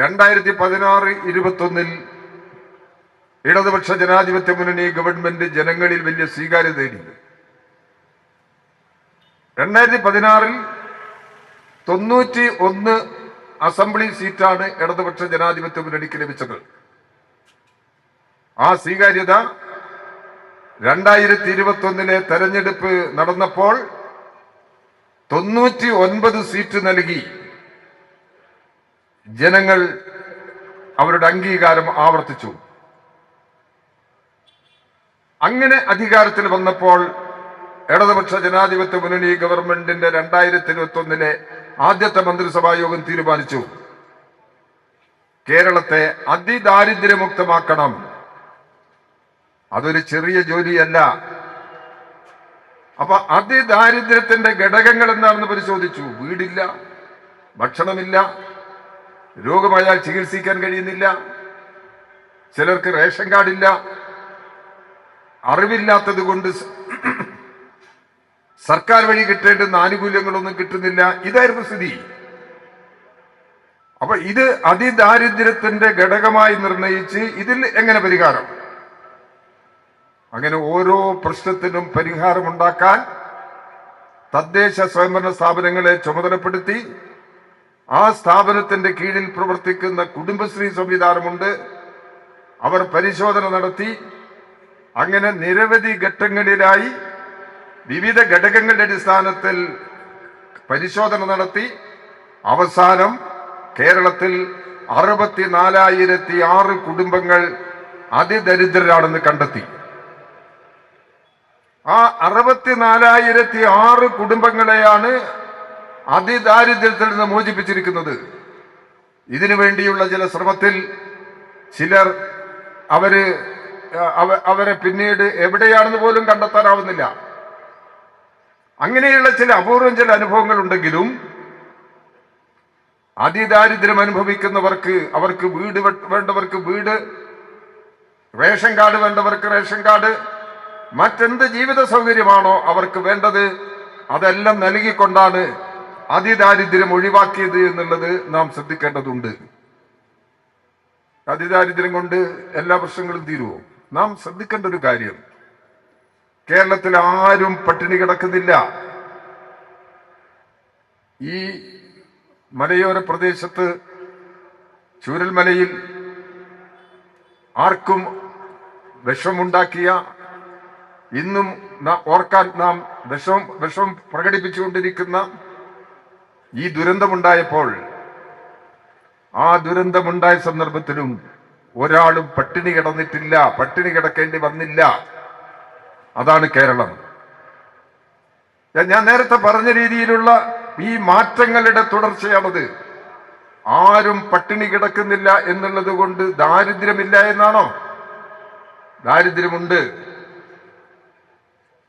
രണ്ടായിരത്തി പതിനാറ് ഇരുപത്തൊന്നിൽ ഇടതുപക്ഷ ജനാധിപത്യ മുന്നണി ഗവൺമെന്റ് ജനങ്ങളിൽ വലിയ സ്വീകാര്യത നേടി രണ്ടായിരത്തി പതിനാറിൽ തൊണ്ണൂറ്റി ഒന്ന് അസംബ്ലി സീറ്റാണ് ഇടതുപക്ഷ ജനാധിപത്യ മുന്നണിക്ക് ലഭിച്ചത്. ആ സ്വീകാര്യത രണ്ടായിരത്തി ഇരുപത്തി ഒന്നിലെ തെരഞ്ഞെടുപ്പ് നടന്നപ്പോൾ തൊണ്ണൂറ്റി ഒൻപത് സീറ്റ് നൽകി. ജനങ്ങൾ അവരുടെ അംഗീകാരം ആവർത്തിച്ചു. അങ്ങനെ അധികാരത്തിൽ വന്നപ്പോൾ ഇടതുപക്ഷ ജനാധിപത്യ മുന്നണി ഗവൺമെന്റിന്റെ രണ്ടായിരത്തി ഇരുപത്തി ഒന്നിലെ ആദ്യത്തെ മന്ത്രിസഭാ യോഗം തീരുമാനിച്ചു. കേരളത്തെ അതിദാരിദ്ര്യമുക്തമാക്കണം. അതൊരു ചെറിയ ജോലിയല്ല. അപ്പൊ അതിദാരിദ്ര്യത്തിന്റെ ഘടകങ്ങൾ എന്താണെന്ന് പരിശോധിച്ചു. വീടില്ല ഭക്ഷണമില്ല രോഗമായാൽ ചികിത്സിക്കാൻ കഴിയുന്നില്ല. ചിലർക്ക് റേഷൻ കാർഡില്ല. അറിവില്ലാത്തത് കൊണ്ട് സർക്കാർ വഴി കിട്ടേണ്ടുന്ന ആനുകൂല്യങ്ങളൊന്നും കിട്ടുന്നില്ല. ഇതായിരുന്നു സ്ഥിതി. അപ്പൊ ഇത് അതിദാരിദ്ര്യത്തിന്റെ ഘടകമായി നിർണയിച്ച് ഇതിൽ എങ്ങനെ പരിഹാരം? അങ്ങനെ ഓരോ പ്രശ്നത്തിനും പരിഹാരമുണ്ടാക്കാൻ തദ്ദേശ സ്വയംഭരണ സ്ഥാപനങ്ങളെ ചുമതലപ്പെടുത്തി ആ സ്ഥാപനത്തിന്റെ കീഴിൽ പ്രവർത്തിക്കുന്ന കുടുംബശ്രീ സംവിധാനമുണ്ട്. അവർ പരിശോധന നടത്തി. അങ്ങനെ നിരവധി ഘട്ടങ്ങളിലായി വിവിധ ഘടകങ്ങളുടെ അടിസ്ഥാനത്തിൽ പരിശോധന നടത്തി. അവസാനം കേരളത്തിൽ അറുപത്തിനാലായിരത്തി ആറ് കുടുംബങ്ങൾ അതിദരിദ്രരാണെന്ന് കണ്ടെത്തി. ആ അറുപത്തിനാലായിരത്തി ആറ് കുടുംബങ്ങളെയാണ് അതിദാരിദ്ര്യത്തിൽ നിന്ന് മോചിപ്പിച്ചിരിക്കുന്നത്. ഇതിനു വേണ്ടിയുള്ള ചില ശ്രമത്തിൽ ചിലർ അവർ അവ- അവരെ പിന്നീട് എവിടെയാണെന്ന് പോലും കണ്ടെത്താനാവുന്നില്ല. അങ്ങനെയുള്ള ചില അപൂർവം ചില അനുഭവങ്ങൾ ഉണ്ടെങ്കിലും അതിദാരിദ്ര്യം അനുഭവിക്കുന്നവർക്ക് അവർക്ക് വീട് വേണ്ടവർക്ക് വീട് റേഷൻ കാർഡ് വേണ്ടവർക്ക് റേഷൻ കാർഡ് മറ്റെന്ത് ജീവിത സൗകര്യമാണോ അവർക്ക് വേണ്ടത് അതെല്ലാം നൽകിക്കൊണ്ടാണ് അതിദാരിദ്ര്യം ഒഴിവാക്കിയത് എന്നുള്ളത് നാം ശ്രദ്ധിക്കേണ്ടതുണ്ട്. അതിദാരിദ്ര്യം കൊണ്ട് എല്ലാ പ്രശ്നങ്ങളും തീരുമോ നാം ശ്രദ്ധിക്കേണ്ട ഒരു കാര്യം. കേരളത്തിൽ ആരും പട്ടിണി കിടക്കുന്നില്ല. ഈ മലയോര പ്രദേശത്ത് ചൂരൽമലയിൽ ആർക്കും വിഷമുണ്ടാക്കിയ ഇന്നും ഓർക്കാൻ നാം വിഷം വിഷം പ്രകടിപ്പിച്ചുകൊണ്ടിരിക്കുന്ന ഈ ദുരന്തമുണ്ടായപ്പോൾ ആ ദുരന്തമുണ്ടായ സന്ദർഭത്തിലും ഒരാളും പട്ടിണി കിടന്നിട്ടില്ല പട്ടിണി കിടക്കേണ്ടി വന്നില്ല. അതാണ് കേരളം. ഞാൻ- നേരത്തെ പറഞ്ഞ രീതിയിലുള്ള ഈ മാറ്റങ്ങളുടെ തുടർച്ചയാണത്. ആരും പട്ടിണി കിടക്കുന്നില്ല എന്നുള്ളത് കൊണ്ട് ദാരിദ്ര്യമില്ല എന്നാണോ? ദാരിദ്ര്യമുണ്ട്.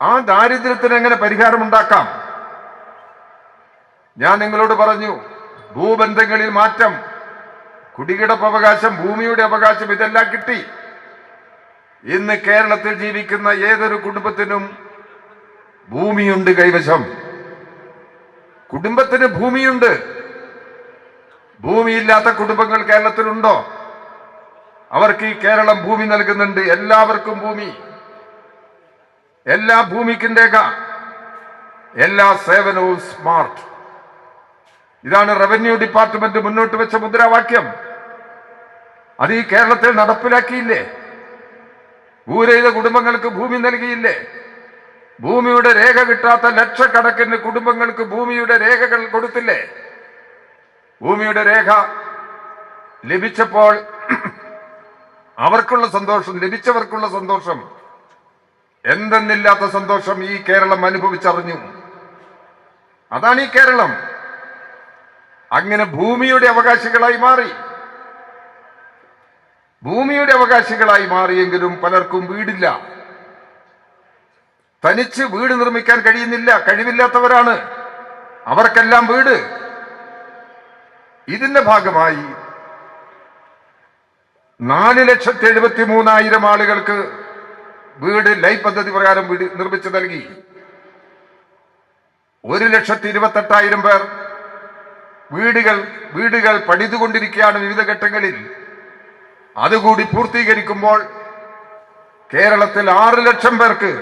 ആ ദാരിദ്ര്യത്തിന് എങ്ങനെ പരിഹാരമുണ്ടാക്കാം? ഞാൻ നിങ്ങളോട് പറഞ്ഞു ഭൂബന്ധങ്ങളിൽ മാറ്റം കുടികിടപ്പ് അവകാശം ഭൂമിയുടെ അവകാശം ഇതെല്ലാം കിട്ടി. ഇന്ന് കേരളത്തിൽ ജീവിക്കുന്ന ഏതൊരു കുടുംബത്തിനും ഭൂമിയുണ്ട് കൈവശം. കുടുംബത്തിന് ഭൂമിയുണ്ട്. ഭൂമിയില്ലാത്ത കുടുംബങ്ങൾ കേരളത്തിലുണ്ടോ? അവർക്ക് ഈ കേരളം ഭൂമി നൽകുന്നുണ്ട്. എല്ലാവർക്കും ഭൂമി. എല്ലാ ഭൂമിക്കും രേഖ എല്ലാ സേവനവും സ്മാർട്ട്. ഇതാണ് റവന്യൂ ഡിപ്പാർട്ട്മെന്റ് മുന്നോട്ട് വെച്ച മുദ്രാവാക്യം. അത് ഈ കേരളത്തിൽ നടപ്പിലാക്കിയില്ലേ? ഭൂരഹിത കുടുംബങ്ങൾക്ക് ഭൂമി നൽകിയില്ലേ? ഭൂമിയുടെ രേഖ കിട്ടാത്ത ലക്ഷക്കണക്കിന് കുടുംബങ്ങൾക്ക് ഭൂമിയുടെ രേഖകൾ കൊടുത്തില്ലേ? ഭൂമിയുടെ രേഖ ലഭിച്ചപ്പോൾ അവർക്കുള്ള സന്തോഷം ലഭിച്ചവർക്കുള്ള സന്തോഷം. എന്തെന്നില്ലാത്ത സന്തോഷം ഈ കേരളം അനുഭവിച്ചറിഞ്ഞു. അതാണ് ഈ കേരളം. അങ്ങനെ ഭൂമിയുടെ അവകാശികളായി മാറി. ഭൂമിയുടെ അവകാശികളായി മാറിയെങ്കിലും പലർക്കും വീടില്ല. തനിച്ച് വീട് നിർമ്മിക്കാൻ കഴിയുന്നില്ല കഴിവില്ലാത്തവരാണ്. അവർക്കെല്ലാം വീട്. ഇതിന്റെ ഭാഗമായി നാല് ലക്ഷത്തി എഴുപത്തി മൂന്നായിരം ആളുകൾക്ക് വീട് ലൈഫ് പദ്ധതി പ്രകാരം വീട് നിർമ്മിച്ചു നൽകി. ഒരു ലക്ഷത്തി ഇരുപത്തെട്ടായിരം പേർ വീടുകൾ വീടുകൾ പണിതുകൊണ്ടിരിക്കുകയാണ് വിവിധ ഘട്ടങ്ങളിൽ. അതുകൂടി പൂർത്തീകരിക്കുമ്പോൾ കേരളത്തിൽ ആറ് ലക്ഷം പേർക്ക്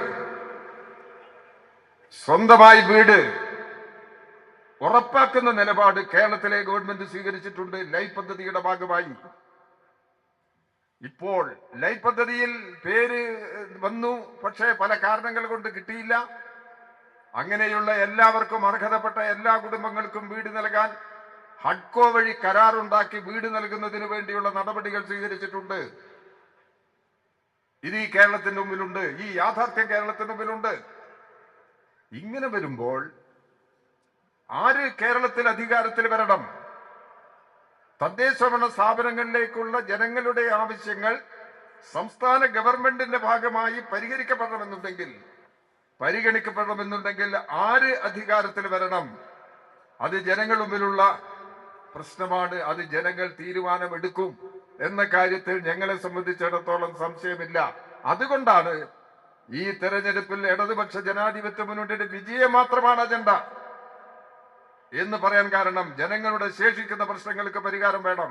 സ്വന്തമായി വീട് ഉറപ്പാക്കുന്ന നിലപാട് കേരളത്തിലെ ഗവൺമെന്റ് സ്വീകരിച്ചിട്ടുണ്ട്. ലൈഫ് പദ്ധതിയുടെ ഭാഗമായി. ഇപ്പോൾ ലൈഫ് പദ്ധതിയിൽ പേര് വന്നു പക്ഷേ പല കാരണങ്ങൾ കൊണ്ട് കിട്ടിയില്ല. അങ്ങനെയുള്ള എല്ലാവർക്കും അർഹതപ്പെട്ട എല്ലാ കുടുംബങ്ങൾക്കും വീട് നൽകാൻ ഹഡ്കോ വഴി കരാറുണ്ടാക്കി വീട് നൽകുന്നതിന് വേണ്ടിയുള്ള നടപടികൾ സ്വീകരിച്ചിട്ടുണ്ട്. ഇത് ഈ കേരളത്തിന്റെ മുമ്പിലുണ്ട്. ഈ യാഥാർത്ഥ്യം കേരളത്തിന്റെ മുമ്പിലുണ്ട്. ഇങ്ങനെ വരുമ്പോൾ ആര് കേരളത്തിൽ അധികാരത്തിൽ വരണം? തദ്ദേശഭരണ സ്ഥാപനങ്ങളിലേക്കുള്ള ജനങ്ങളുടെ ആവശ്യങ്ങൾ സംസ്ഥാന ഗവൺമെന്റിന്റെ ഭാഗമായി പരിഹരിക്കപ്പെടണമെന്നുണ്ടെങ്കിൽ പരിഗണിക്കപ്പെടണമെന്നുണ്ടെങ്കിൽ ആര് അധികാരത്തിൽ വരണം? അത് ജനങ്ങൾ മുമ്പിലുള്ള പ്രശ്നമാണ്. അത് ജനങ്ങൾ തീരുമാനമെടുക്കും എന്ന കാര്യത്തിൽ ഞങ്ങളെ സംബന്ധിച്ചിടത്തോളം സംശയമില്ല. അതുകൊണ്ടാണ് ഈ തെരഞ്ഞെടുപ്പിൽ ഇടതുപക്ഷ ജനാധിപത്യ മുന്നണിയുടെ വിജയം മാത്രമാണ് അജണ്ട എന്ന് പറയാൻ കാരണം ജനങ്ങളുടെ ശേഷിക്കുന്ന പ്രശ്നങ്ങൾക്ക് പരിഹാരം വേണം.